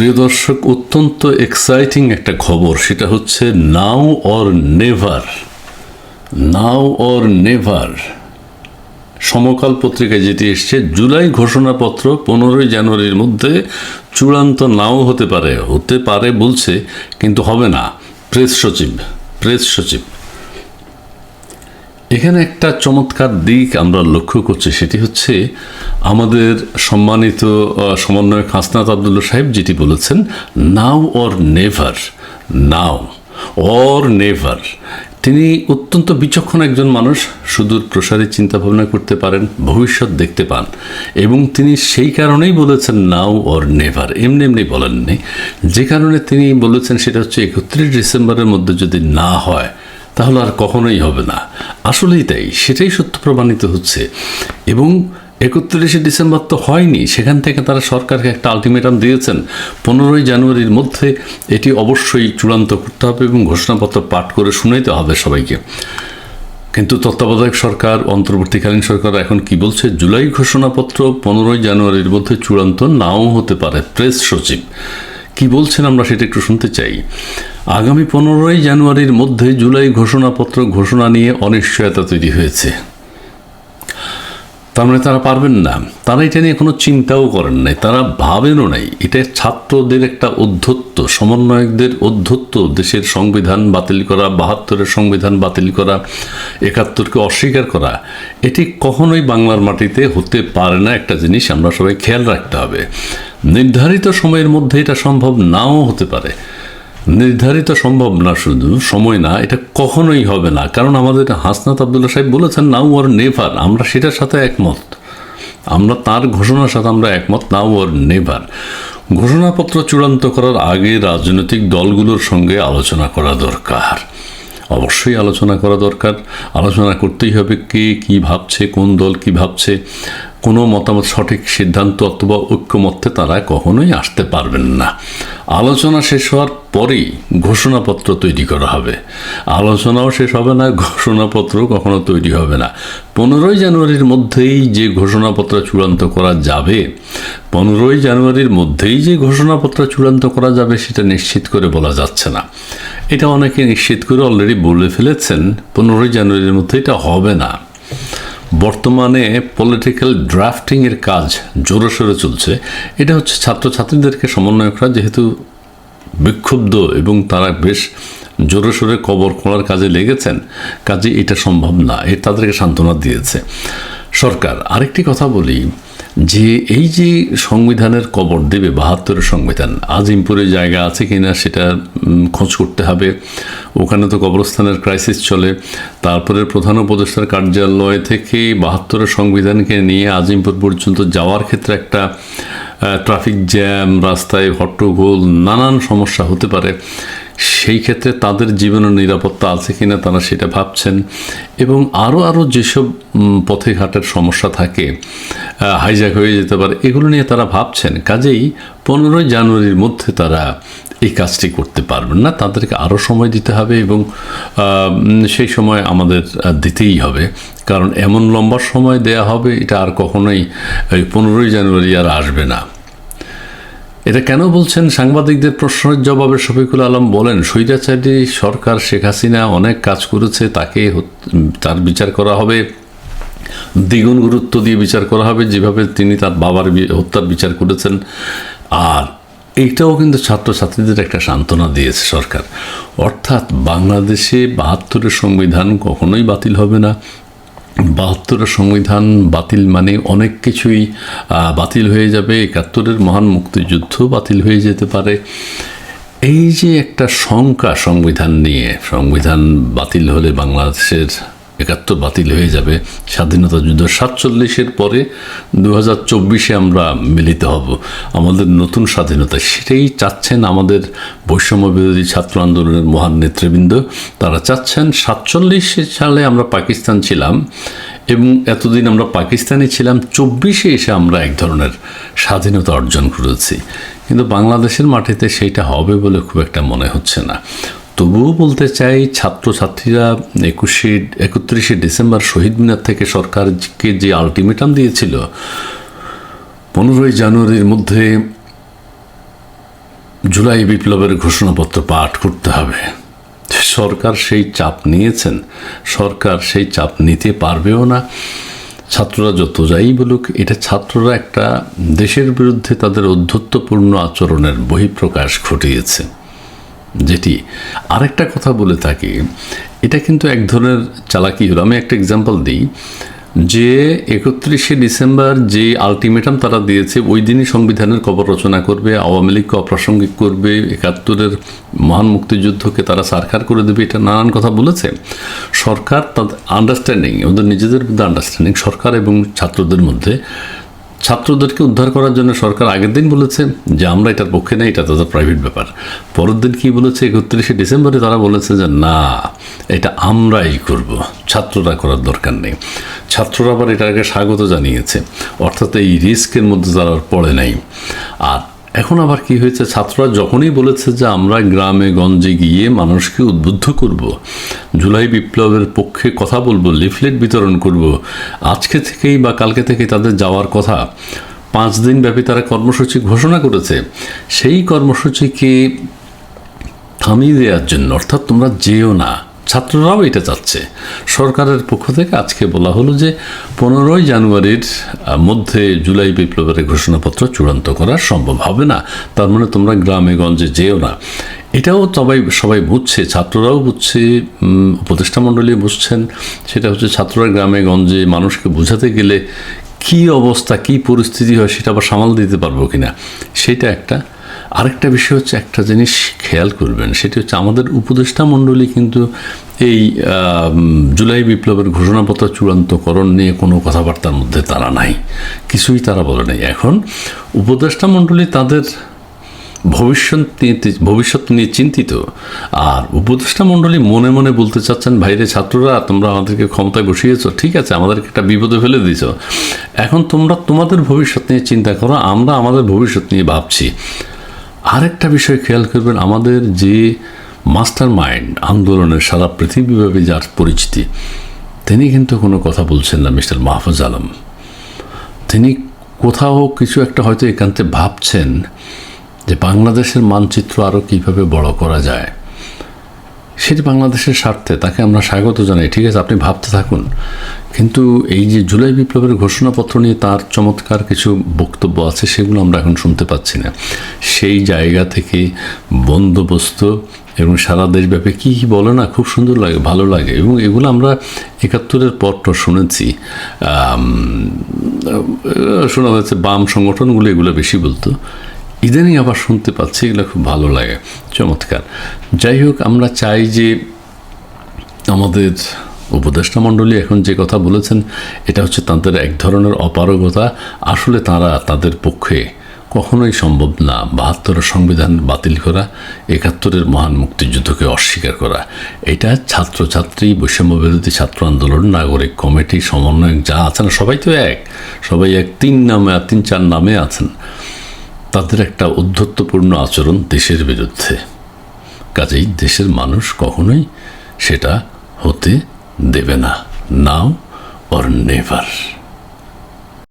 প্রিয় দর্শক, অত্যন্ত এক্সাইটিং একটা খবর, সেটা হচ্ছে now or never now or never Samakal পত্রিকায় যেটি এসছে, জুলাই ঘোষণাপত্র পনেরোই জানুয়ারির মধ্যে চূড়ান্ত নাও হতে পারে হতে পারে বলছে, কিন্তু হবে না। প্রেস সচিব প্রেস সচিব। এখানে একটা চমৎকার দিক আমরা লক্ষ্য করছি, সেটি হচ্ছে আমাদের সম্মানিত সমন্বয়ক হাসনাত আবদুল্লা সাহেব যেটি বলেছেন, now or never, now, or never. তিনি অত্যন্ত বিচক্ষণ একজন মানুষ, সুদূর প্রসারী চিন্তা ভাবনা করতে পারেন, ভবিষ্যৎ দেখতে পান, এবং তিনি সেই কারণেই বলেছেন, নাও অর নেভার। এমনি এমনি বলেননি। যে কারণে তিনি বলেছেন, সেটা হচ্ছে একত্রিশ ডিসেম্বরের মধ্যে যদি না হয় তাহলে আর কখনোই হবে না। আসলেই তাই, সেটাই সত্য প্রমাণিত হচ্ছে। এবং একত্রিশে ডিসেম্বর তো হয়নি, সেখান থেকে তারা সরকারকে একটা আলটিমেটাম দিয়েছেন। পনেরোই জানুয়ারির মধ্যে এটি অবশ্যই চূড়ান্ত করতে হবে এবং ঘোষণাপত্র পাঠ করে শুনাইতে হবে সবাইকে। কিন্তু তত্ত্বাবধায়ক সরকার, অন্তর্বর্তীকালীন সরকার এখন কি বলছে? জুলাই ঘোষণাপত্র পনেরোই জানুয়ারির মধ্যে চূড়ান্ত নাও হতে পারে, প্রেস সচিব। কি বলছেন আমরা সেটা একটু শুনতে চাই। আগামী পনেরোই জানুয়ারির মধ্যে জুলাই ঘোষণাপত্র ঘোষণা নিয়ে অনিশ্চয়তা তৈরি হয়েছে। তার মানে তারা পারবেন না। তারা এটা নিয়ে কোনো চিন্তাও করেন নাই। তারা ভাবেনও নাই। এটা ছাত্রদের একটা অধ্যত্ত, সমন্বয়কদের অধ্যত্ত। দেশের সংবিধান বাতিল করা, বাহাত্তরের সংবিধান বাতিল করা, একাত্তরকে অস্বীকার করা, এটি কখনোই বাংলার মাটিতে হতে পারে না। একটা জিনিস আমরা সবাই খেয়াল রাখতে হবে। নির্ধারিত সময়ের মধ্যে এটা সম্ভব নাও হতে পারে। নির্ধারিত সম্ভব না শুধু, সময় না, এটা কখনোই হবে না। কারণ আমাদের হাসনাত আবদুল্লা সাহেব বলেছেন, নাও ওর নেভার। আমরা সেটার সাথে একমত। আমরা তার ঘোষণার সাথে আমরা একমত, নাও ওর নেভার। ঘোষণাপত্র চূড়ান্ত করার আগে রাজনৈতিক দলগুলোর সঙ্গে আলোচনা করা দরকার। অবশ্যই আলোচনা করা দরকার। আলোচনা করতেই হবে কে কি ভাবছে, কোন দল কি ভাবছে। কোনো মতামত সঠিক সিদ্ধান্ত অথবা ঐক্যমত্যে তারা কখনোই আসতে পারবেন না। আলোচনা শেষ হওয়ার পরেই ঘোষণাপত্র তৈরি করা হবে। আলোচনাও শেষ হবে না ঘোষণাপত্র কখনো তৈরি হবে না। পনেরোই জানুয়ারির মধ্যেই যে ঘোষণাপত্র চূড়ান্ত করা যাবে, পনেরোই জানুয়ারির মধ্যেই যে ঘোষণাপত্র চূড়ান্ত করা যাবে সেটা নিশ্চিত করে বলা যাচ্ছে না। এটা অনেকে নিশ্চিত করে অলরেডি বলে ফেলেছেন, পনেরোই জানুয়ারির মধ্যে এটা হবে না। বর্তমানে পলিটিক্যাল ড্রাফটিংয়ের কাজ জোরে সোরে চলছে। এটা হচ্ছে ছাত্রছাত্রীদেরকে সমন্বয়করা যেহেতু বিক্ষুব্ধ এবং তারা বেশ জোরে সোরে কবর খোঁড়ার কাজে লেগেছেন, কাজে এটা সম্ভব না, এ তাদেরকে সান্ত্বনা দিয়েছে। সরকার, আরেকটি কথা বলি যে এই যে সংবিধানের কবর দেবে, বাহাত্তরের সংবিধান, আজিমপুরে জায়গা আছে কিনা সেটা খোঁজ করতে হবে। ওখানে তো কবরস্থানের ক্রাইসিস চলে। তারপরে প্রধান উপদেষ্টার কার্যালয় থেকে বাহাত্তরের সংবিধানকে নিয়ে আজিমপুর পর্যন্ত যাওয়ার ক্ষেত্রে একটা ট্রাফিক জ্যাম রাস্তায় হট্টগোল, নানান সমস্যা হতে পারে। সেই ক্ষেত্রে তাদের জীবনের নিরাপত্তা আছে কিনা তারা সেটা ভাবছেন। এবং আরও আরও যেসব পথে ঘাটের সমস্যা থাকে হাইজ্যাক হয়ে যেতে পারে, এগুলো নিয়ে তারা ভাবছেন। কাজেই পনেরোই জানুয়ারির মধ্যে তারা এই কাজটি করতে পারবেন না। তাদেরকে আরও সময় দিতে হবে এবং সেই সময় আমাদের দিতেই হবে। কারণ এমন লম্বা সময় দেয়া হবে, এটা আর কখনোই পনেরোই জানুয়ারি আর আসবে না। এটা কেন বলছেন? সাংবাদিকদের প্রশ্নের জবাবে শফিকুল আলম বলেন, স্বৈরাচারী সরকার শেখ হাসিনা অনেক কাজ করেছে, তাকে তার বিচার করা হবে। দ্বিগুণ গুরুত্ব দিয়ে বিচার করা হবে, যেভাবে তিনি তার বাবার হত্যার বিচার করেছেন। আর এইটাও কিন্তু ছাত্রছাত্রীদের একটা সান্ত্বনা দিয়েছে সরকার। অর্থাৎ বাংলাদেশে বাহাত্তরের সংবিধান কখনোই বাতিল হবে না। বাহাত্তরের সংবিধান বাতিল মানে অনেক কিছুই বাতিল হয়ে যাবে। একাত্তরের মহান মুক্তিযুদ্ধ বাতিল হয়ে যেতে পারে। এই যে একটা শঙ্কা সংবিধান নিয়ে, সংবিধান বাতিল হলে বাংলাদেশের একাত্তর বাতিল হয়ে যাবে। স্বাধীনতা যুদ্ধ সাতচল্লিশের পরে দু হাজার চব্বিশে আমরা মিলিত হব। আমাদের নতুন স্বাধীনতা, সেটাই চাচ্ছেন আমাদের বৈষম্য বিরোধী ছাত্র আন্দোলনের মহান নেতৃবৃন্দ। তারা চাচ্ছেন সাতচল্লিশ সালে আমরা পাকিস্তান ছিলাম এবং এতদিন আমরা পাকিস্তানে ছিলাম, চব্বিশে এসে আমরা এক ধরনের স্বাধীনতা অর্জন করেছি। কিন্তু বাংলাদেশের মাটিতে সেইটা হবে বলে খুব একটা মনে হচ্ছে না। তবুও বলতে চাই, ছাত্রছাত্রীরা একুশে, একত্রিশে ডিসেম্বর শহীদ মিনার থেকে সরকারকে যে আলটিমেটাম দিয়েছিল, পনেরোই জানুয়ারির মধ্যে জুলাই বিপ্লবের ঘোষণাপত্র পাঠ করতে হবে। সরকার সেই চাপ নিয়েছেন, সরকার সেই চাপ নিতে পারবেও না। ছাত্ররা যত যাই বলুক, এটা ছাত্ররা একটা দেশের বিরুদ্ধে তাদের অধ্যত্বপূর্ণ আচরণের বহিঃপ্রকাশ ঘটিয়েছে। যেটি আরেকটা কথা বলে থাকি, এটা কিন্তু এক ধরনের চালাকি হলো। আমি একটা এক্সাম্পল দিই, যে একত্রিশে ডিসেম্বর যে আলটিমেটাম তারা দিয়েছে, ওই দিনই সংবিধানের কবর রচনা করবে, আওয়ামী লীগকে অপ্রাসঙ্গিক করবে, একাত্তরের মহান মুক্তিযুদ্ধকে তারা সারখার করে দেবে, এটা নানান কথা বলেছে। সরকার তাদের আন্ডারস্ট্যান্ডিং ওদের নিজেদের মধ্যে আন্ডারস্ট্যান্ডিং সরকার এবং ছাত্রদের মধ্যে ছাত্রদেরকে উদ্ধার করার জন্য সরকার আগের দিন বলেছে যে আমরা এটার পক্ষে নেই, এটা তাদের প্রাইভেট ব্যাপার। পরের দিন কী বলেছে, একত্রিশে ডিসেম্বরে তারা বলেছে যে না, এটা আমরাই করব, ছাত্ররা করার দরকার নেই। ছাত্ররা আবার এটাকে স্বাগত জানিয়েছে, অর্থাৎ এই রিস্কের মধ্যে তারা পড়ে নাই। আর এখন আবার কি হয়েছে? ছাত্ররা যখনই বলেছে যে আমরা গ্রামে, গঞ্জে গিয়ে মানুষকে উদ্বুদ্ধ করব, জুলাই বিপ্লবের পক্ষে কথা বলব, লিফলেট বিতরণ করব, আজকে থেকেই বা কালকে থেকে তাদের যাওয়ার কথা, পাঁচ দিন ব্যাপী তারা কর্মসূচি ঘোষণা করেছে, সেই কর্মসূচিকে থামিয়ে দেওয়ার জন্য, অর্থাৎ তোমরা যেও না ছাত্ররাও এটা চাচ্ছে। সরকারের পক্ষ থেকে আজকে বলা হলো যে, পনেরোই জানুয়ারির মধ্যে জুলাই বিপ্লবের ঘোষণাপত্র চূড়ান্ত করা সম্ভব হবে না। তার মানে তোমরা গ্রামে, গঞ্জে যেও না। এটাও সবাই সবাই বুঝছে, ছাত্ররাও বুঝছে উপদেষ্টা মণ্ডলী বুঝছেন। সেটা হচ্ছে ছাত্ররা গ্রামে, গঞ্জে মানুষকে বোঝাতে গেলে কি অবস্থা, কি পরিস্থিতি হয় সেটা আবার সামাল দিতে পারব কিনা? সেটা একটা আরেকটা বিষয় হচ্ছে একটা জিনিস খেয়াল করবেন, সেটি হচ্ছে আমাদের উপদেষ্টা মণ্ডলী কিন্তু এই জুলাই বিপ্লবের ঘোষণাপত্র চূড়ান্তকরণ নিয়ে কোনো কথাবার্তার মধ্যে তারা নাই, কিছুই তারা বলে নাই। এখন উপদেষ্টা মণ্ডলী তাদের ভবিষ্যৎ ভবিষ্যৎ নিয়ে চিন্তিত, আর উপদেষ্টা মণ্ডলী মনে মনে বলতে চাচ্ছেন, ভাইরে ছাত্ররা, তোমরা আমাদেরকে ক্ষমতায় বসিয়েছ, ঠিক আছে, আমাদেরকে একটা বিপদে ফেলে দিয়েছ। এখন তোমরা তোমাদের ভবিষ্যৎ নিয়ে চিন্তা করো, আমরা আমাদের ভবিষ্যৎ নিয়ে ভাবছি। আরেকটা বিষয় খেয়াল করবেন, আমাদের যে মাস্টার মাইন্ড আন্দোলনের সারা পৃথিবীভাবে যার পরিচিতি, তিনি কিন্তু কোনো কথা বলছেন না, মিস্টার মাহফুজ আলম। তিনি কোথাও কিছু একটা হয়তো একান্তে ভাবছেন যে বাংলাদেশের মানচিত্র আরও কীভাবে বড় করা যায়। সেটি বাংলাদেশের স্বার্থে, তাকে আমরা স্বাগত জানাই, ঠিক আছে, আপনি ভাবতে থাকুন। কিন্তু এই যে জুলাই বিপ্লবের ঘোষণাপত্র নিয়ে তার চমৎকার কিছু বক্তব্য আছে, সেগুলো আমরা এখন শুনতে পাচ্ছি না। সেই জায়গা থেকে বন্দোবস্ত এবং সারা দেশব্যাপী কী কী বলে না, খুব সুন্দর লাগে, ভালো লাগে। এবং এগুলো আমরা একাত্তরের পরটা শুনেছি। শোনা হয়েছে বাম সংগঠনগুলো এগুলো বেশি বলতো। ইদানিং আবার শুনতে পাচ্ছি, এগুলো খুব ভালো লাগে। চমৎকার। যাই হোক, আমরা চাই যে আমাদের উপদেষ্টা মণ্ডলী এখন যে কথা বলেছেন, এটা হচ্ছে তাদের এক ধরনের অপারগতা। আসলে তারা তাদের পক্ষে কখনোই সম্ভব না বাহাত্তরের সংবিধান বাতিল করা, একাত্তরের মহান মুক্তিযুদ্ধকে অস্বীকার করা। এটা ছাত্রছাত্রী বৈষম্য বিরোধী ছাত্র আন্দোলন, নাগরিক কমিটি, সমন্বয়ক, যা আছেন সবাই তো এক। সবাই এক, তিন নামে, তিন চার নামে আছেন। তাদের একটা উদ্ধত্তপূর্ণ আচরণ দেশের বিরুদ্ধে। কাজেই দেশের মানুষ কখনোই সেটা হতে দেবে না, নাও অর নেভার।